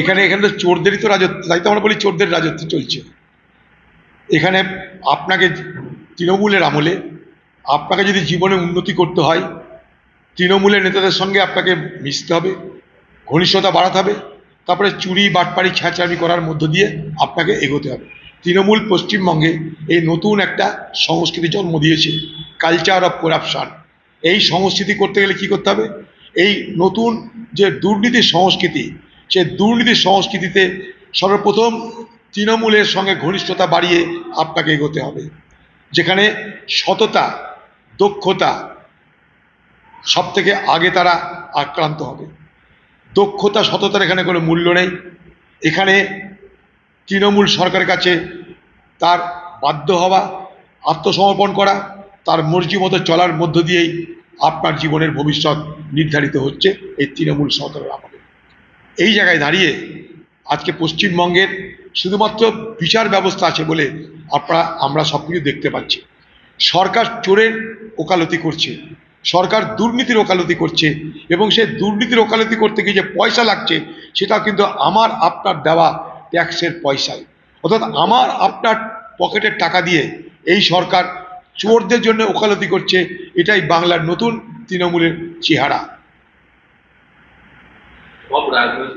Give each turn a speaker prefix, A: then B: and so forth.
A: এখানে এখানে তো চোরদেরই তো রাজত্ব, তাই তো আমরা বলি চোরদের রাজত্ব চলছে। এখানে আপনাকে তৃণমূলের আমলে, আপনাকে যদি জীবনে উন্নতি করতে হয়, তৃণমূলের নেতাদের সঙ্গে আপনাকে মিশতে হবে, ঘনিষ্ঠতা বাড়াতে হবে, তারপরে চুরি, বাটপাড়ি, ছ্যাঁচামি করার মধ্য দিয়ে আপনাকে এগোতে হবে। তৃণমূল পশ্চিমবঙ্গে এই নতুন একটা সংস্কৃতি জন্ম দিয়েছে কালচার অফ করাপশান এই সংস্কৃতি করতে গেলে কি করতে হবে? এই নতুন যে দুর্নীতির সংস্কৃতি সে দুর্নীতির সংস্কৃতিতে সর্বপ্রথম তৃণমূলের সঙ্গে ঘনিষ্ঠতা বাড়িয়ে আপনাকে এগোতে হবে, যেখানে সততা, দক্ষতা সব থেকে আগে তারা আক্রান্ত হবে। দক্ষতা, সততার এখানে কোনো মূল্য নেই। এখানে তৃণমূল সরকারের কাছে তার বাধ্য হওয়া, আত্মসমর্পণ করা, তার মর্জি মতো চলার মধ্য দিয়েই আপনার জীবনের ভবিষ্যৎ নির্ধারিত হচ্ছে এই তৃণমূল সরকারের আমলে। এই জায়গায় দাঁড়িয়ে আজকে পশ্চিমবঙ্গের শুধুমাত্র বিচার ব্যবস্থা আছে বলে আপনারা, আমরা সব কিছু দেখতে পাচ্ছি। সরকার চোরের ওকালতি করছে, সরকার দুর্নীতির ওকালতি করছে এবং সে দুর্নীতির ওকালতি করতে গিয়ে যে পয়সা লাগছে সেটা কিন্তু আমার, আপনার দেওয়া ট্যাক্সের পয়সায়। অর্থাৎ আমার, আপনার পকেটের টাকা দিয়ে এই সরকার চোরদের জন্য ওকালতি করছে, এটাই বাংলার নতুন তৃণমূলের চেহারা।
B: সব রাজনৈতিক